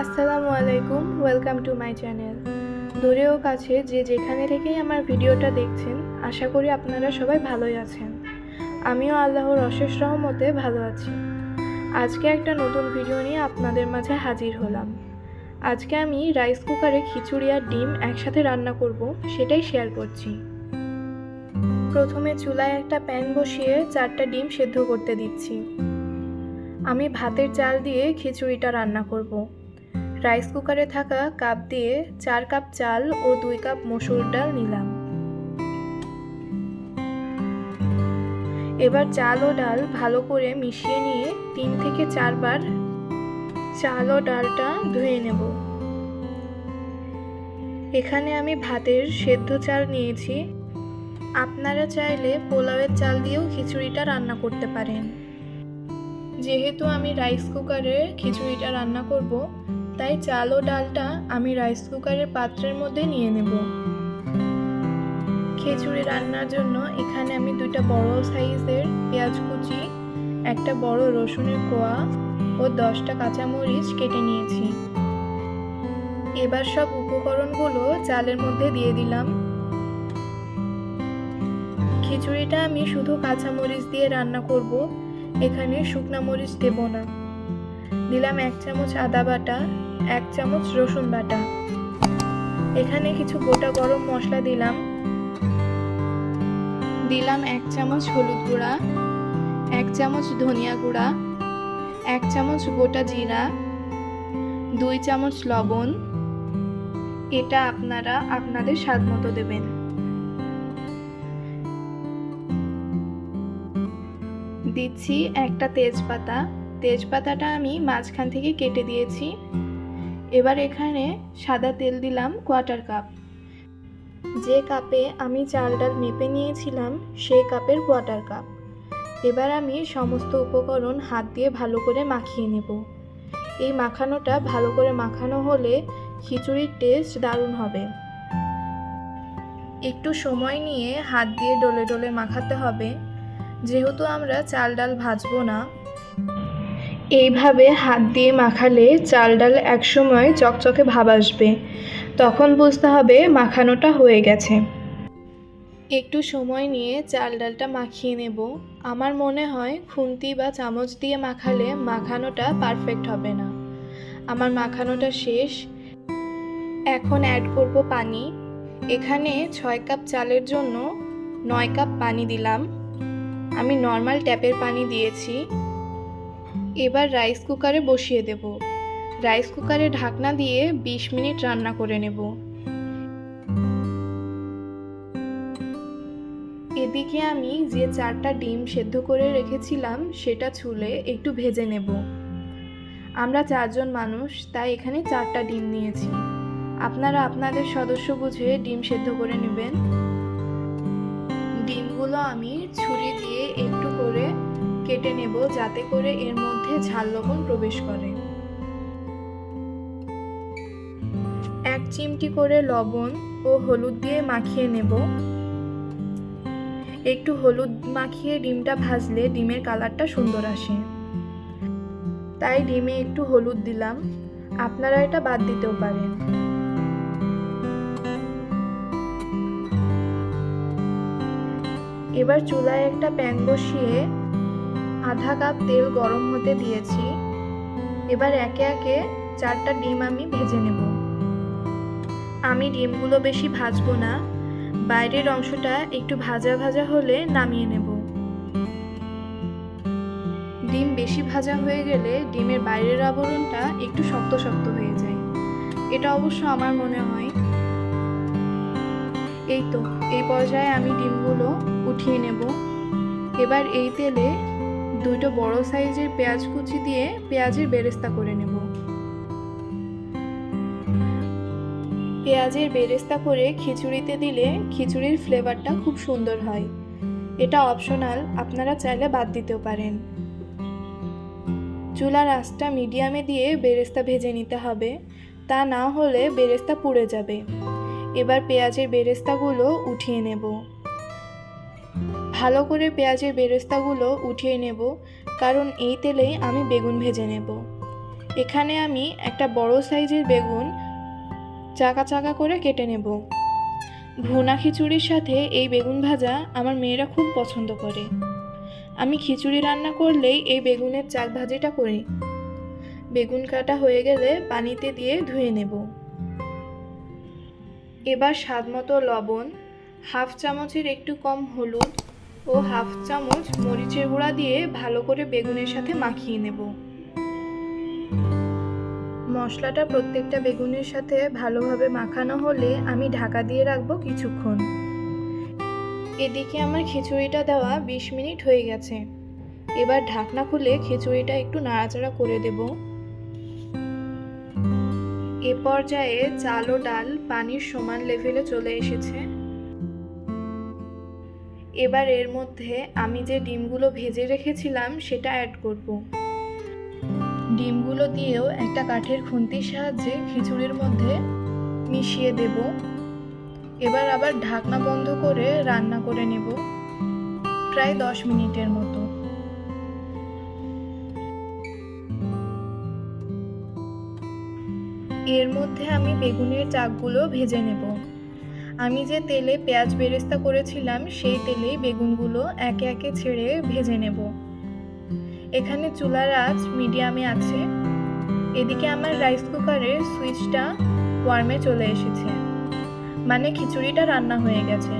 আসসালামু আলাইকুম welcome to my channel দূরে ও কাছে যে যেখানে থেকেই আমার ভিডিওটা দেখছেন, আশা করি আপনারা সবাই ভালোই আছেন। আমিও আল্লাহর অশেষ রহমতে ভালো আছি। আজকে একটা নতুন ভিডিও নিয়ে আপনাদের মাঝে হাজির হলাম। আজকে আমি রাইস কুকারে খিচুড়ি আর ডিম একসাথে রান্না করব, সেটাই শেয়ার করছি। প্রথমে চুলায় একটা প্যান বসিয়ে চারটা ডিম সেদ্ধ করতে দিচ্ছি। আমি ভাতের চাল দিয়ে খিচুড়িটা রান্না করব। রাইস কুকারে থাকা কাপ দিয়ে চার কাপ চাল ও দুই কাপ মসুর ডাল নিলাম। এবার চাল ও ডাল ভালো করে মিশিয়ে নিয়ে তিন থেকে চারবার চাল ও ডালটা ধুয়ে নেব। এখানে আমি ভাতের সেদ্ধ চাল নিয়েছি। আপনারা চাইলে পোলাওয়ের চাল দিয়েও খিচুড়িটা রান্না করতে পারেন। যেহেতু আমি রাইস কুকারে খিচুড়িটা রান্না করব, তাই চাল ও ডালটা আমি রাইস কুকারের পাত্রের মধ্যে নিয়ে নেব। খিচুড়ি রান্নার জন্য এখানে আমি দুইটা বড় সাইজের পেঁয়াজ কুচি, একটা বড় রসুনের কোয়া ও দশটা কাঁচামরিচ কেটে নিয়েছি। এবার সব উপকরণগুলো চালের মধ্যে দিয়ে দিলাম। খিচুড়িটা আমি শুধু কাঁচামরিচ দিয়ে রান্না করব এখানে শুকনা মরিচ দেব না। দিলাম এক চামচ আদা বাটা, এক চামচ রসুন বাটা। এখানে কিছু গোটা গরম মশলা দিলাম। দিলাম এক চামচ হলুদ গুঁড়া, এক চামচ ধনিয়া গুঁড়া, এক চামচ গোটা জিরা, দুই চামচ লবণ। এটা আপনারা আপনাদের স্বাদ মতো দেবেন। দিচ্ছি একটা তেজপাতা। তেজপাতাটা আমি মাঝখান থেকে কেটে দিয়েছি। এবার এখানে সাদা তেল দিলাম কোয়ার্টার কাপ যে কাপে আমি চাল ডাল মেপে নিয়েছিলাম, সেই কাপের কোয়ার্টার কাপ এবার আমি সমস্ত উপকরণ হাত দিয়ে ভালো করে মাখিয়ে নেব। এই মাখানোটা ভালো করে মাখানো হলে খিচুড়ির টেস্ট দারুণ হবে। একটু সময় নিয়ে হাত দিয়ে ডলে ডলে মাখাতে হবে। যেহেতু আমরা চাল ডাল ভাজবো না। এইভাবে হাত দিয়ে মাখালে চাল ডাল একসময় চকচকে ভাব আসবে। তখন বুঝতে হবে মাখানোটা হয়ে গেছে। একটু সময় নিয়ে চাল ডালটা মাখিয়ে নেব। আমার মনে হয় খুন্তি বা চামচ দিয়ে মাখালে মাখানোটা পারফেক্ট হবে না। আমার মাখানোটা শেষ। এখন অ্যাড করব পানি। এখানে ছয় কাপ চালের জন্য নয় কাপ পানি দিলাম। আমি নর্মাল ট্যাপের পানি দিয়েছি। এবার রাইস কুকারে বসিয়ে দেব। রাইস কুকারে ঢাকনা দিয়ে ২০ মিনিট রান্না করে নেব। এদিকে আমি যে চারটা ডিম সেদ্ধ করে রেখেছিলাম, সেটা ছুলে একটু ভেজে নেব। আমরা চারজন মানুষ, তাই এখানে চারটা ডিম নিয়েছি। আপনারা আপনাদের সদস্য বুঝে ডিম সেদ্ধ করে নেবেন। ডিমগুলো আমি ছুরি দিয়ে একটু করে কেটে নেব যাতে করে এর মধ্যে ঝাল লবণ প্রবেশ করে। এক চিমটি করে লবণ ও হলুদ দিয়ে মাখিয়ে নেব। একটু হলুদ মাখিয়ে ডিমটা ভাজলে ডিমের কালারটা সুন্দর আসে। তাই ডিমে একটু হলুদ দিলাম। আপনারা এটা বাদ দিতেও পারেন। এবার চুলায় একটা প্যান বসিয়ে আধা কাপ তেল গরম হতে দিয়েছি। এবার একে একে চারটা ডিম আমি ভেজে নেব। আমি ডিমগুলো বেশি ভাজবো না, বাইরের অংশটা একটু ভাজা ভাজা হলে নামিয়ে নেব। ডিম বেশি ভাজা হয়ে গেলে ডিমের বাইরের আবরণটা একটু শক্ত শক্ত হয়ে যায়। এটা অবশ্য আমার মনে হয়। এই তো, এই পর্যায়ে আমি ডিমগুলো উঠিয়ে নেব। এবার এই তেলে দুটো বড় সাইজের পেঁয়াজ কুচি দিয়ে পেঁয়াজের বেরেস্তা করে নেব। পেঁয়াজের বেরেস্তা করে খিচুড়িতে দিলে খিচুড়ির ফ্লেভারটা খুব সুন্দর হয়। এটা অপশনাল, আপনারা চাইলে বাদ দিতেও পারেন। চুলার আঁচটা মিডিয়ামে দিয়ে বেরেস্তা ভেজে নিতে হবে। তা না হলে বেরেস্তা পুড়ে যাবে। এবার পেঁয়াজের বেরেস্তাগুলো উঠিয়ে নেব। ভালো করে পেঁয়াজের বেরেস্তাগুলো উঠিয়ে নেব, কারণ এই তেলেই আমি বেগুন ভেজে নেব। এখানে আমি একটা বড় সাইজের বেগুন চাকা চাকা করে কেটে নেব। ভুনা খিচুড়ির সাথে এই বেগুন ভাজা আমার মেয়েরা খুব পছন্দ করে। আমি খিচুড়ি রান্না করলেই এই বেগুনের চাক ভাজিটা করি। বেগুন কাটা হয়ে গেলে পানিতে দিয়ে ধুয়ে নেব। এবার স্বাদ মতো লবণ, হাফ চামচের একটু কম হলুদ ও হাফ চামচ মরিচের গুঁড়া দিয়ে ভালো করে বেগুনের সাথে মাখিয়ে নেব। মশলাটা প্রত্যেকটা বেগুনের সাথে ভালোভাবে মাখানো হলে আমি ঢাকা দিয়ে রাখব কিছুক্ষণ। এদিকে আমার খিচুড়িটা দেওয়া বিশ মিনিট হয়ে গেছে। এবার ঢাকনা খুলে খিচুড়িটা একটু নাড়াচাড়া করে দেব। এ পর্যায়ে চাল ও ডাল পানির সমান লেভেলে চলে এসেছে। এবার এর মধ্যে আমি যে ডিমগুলো ভেজে রেখেছিলাম সেটা অ্যাড করব। ডিমগুলো দিয়েও একটা কাঠের খুন্তির সাহায্যে খিচুড়ির মধ্যে মিশিয়ে দেব। এবার আবার ঢাকনা বন্ধ করে রান্না করে নেব, প্রায় দশ মিনিটের মতো। এর মধ্যে আমি বেগুনের চাকগুলো ভেজে নেব। আমি যে তেলে পেঁয়াজ বেরেস্তা করেছিলাম, সেই তেলে বেগুনগুলো একে একে ছেড়ে ভেজে নেব। এখানে চুলার আঁচ মিডিয়ামে আছে। এদিকে আমার রাইস কুকারের সুইচটা ওয়ার্মে চলে এসেছে। মানে খিচুড়িটা রান্না হয়ে গেছে।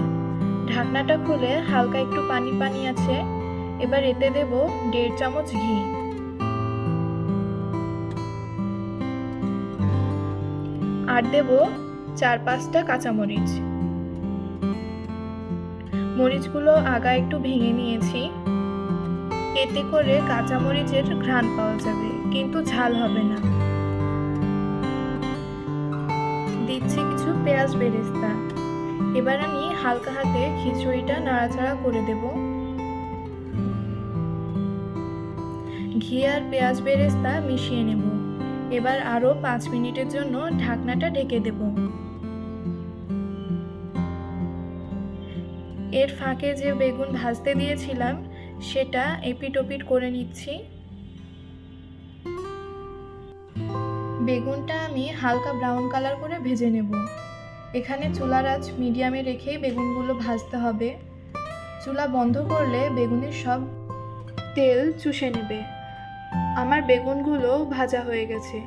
ঢাকনাটা খুলে হালকা একটু পানি পানি আছে। এবার এতে দেব দেড় চামচ ঘি। আর দেব চার পাঁচটা কাঁচামরিচ। মরিচগুলো আগা একটু ভেঙে নিয়েছি। এতে করে কাঁচামরিচের ঘ্রাণ পাওয়া যাবে, কিন্তু ঝাল হবে না। দিচ্ছি কিছু পেঁয়াজ বেরেস্তা। এবার আমি হালকা হাতে খিচুড়িটা নাড়াচাড়া করে দেব। ঘি আর পেঁয়াজ বেরেস্তা মিশিয়ে নেব। এবার আরও পাঁচ মিনিটের জন্য ঢাকনাটা ঢেকে দেব। এর ফাঁকে যে বেগুন ভাজতে দিয়েছিলাম, সেটা এপিট করে নিচ্ছি। বেগুনটা আমি হালকা ব্রাউন কালার করে ভেজে নেব। এখানে চুলার আঁচ মিডিয়ামে রেখেই বেগুনগুলো ভাজতে হবে। চুলা বন্ধ করলে বেগুনের সব তেল চুষে নেবে। আমার বেগুনগুলো ভাজা হয়ে গেছে।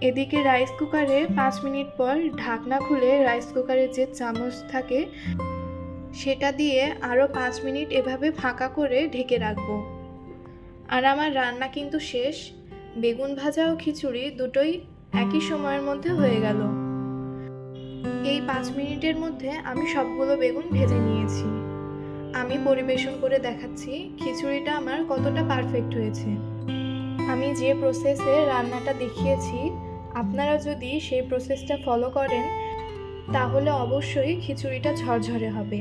এদিকে রাইস কুকারে পাঁচ মিনিট পর ঢাকনা খুলে রাইস কুকারের যে চামচ থাকে, সেটা দিয়ে আরও পাঁচ মিনিট এভাবে ফাঁকা করে ঢেকে রাখব। আর আমার রান্না কিন্তু শেষ। বেগুন ভাজা ও খিচুড়ি দুটোই একই সময়ের মধ্যে হয়ে গেল। এই পাঁচ মিনিটের মধ্যে আমি সবগুলো বেগুন ভেজে নিয়েছি। আমি পরিবেশন করে দেখাচ্ছি খিচুড়িটা আমার কতটা পারফেক্ট হয়েছে। আমি যে প্রসেসে রান্নাটা দেখিয়েছি, আপনারা যদি সেই প্রসেসটা ফলো করেন, তাহলে অবশ্যই খিচুড়িটা ঝরঝরে হবে।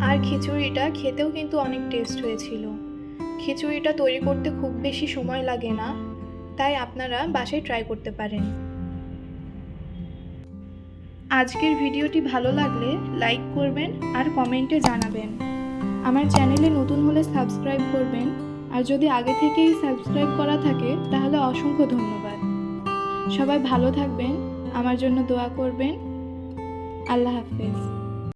আর খিচুড়িটা খেতেও কিন্তু অনেক টেস্ট হয়েছিল। খিচুড়িটা তৈরি করতে খুব বেশি সময় লাগে না, তাই আপনারা বাসায় ট্রাই করতে পারেন। আজকের ভিডিওটি ভালো লাগলে লাইক করবেন আর কমেন্টে জানাবেন। আমার চ্যানেলে নতুন হলে সাবস্ক্রাইব করবেন। আর যদি আগে থেকেই সাবস্ক্রাইব করা থাকে, তাহলে অসংখ্য ধন্যবাদ। সবাই ভালো থাকবেন, আমার জন্য দোয়া করবেন। আল্লাহ হাফেজ।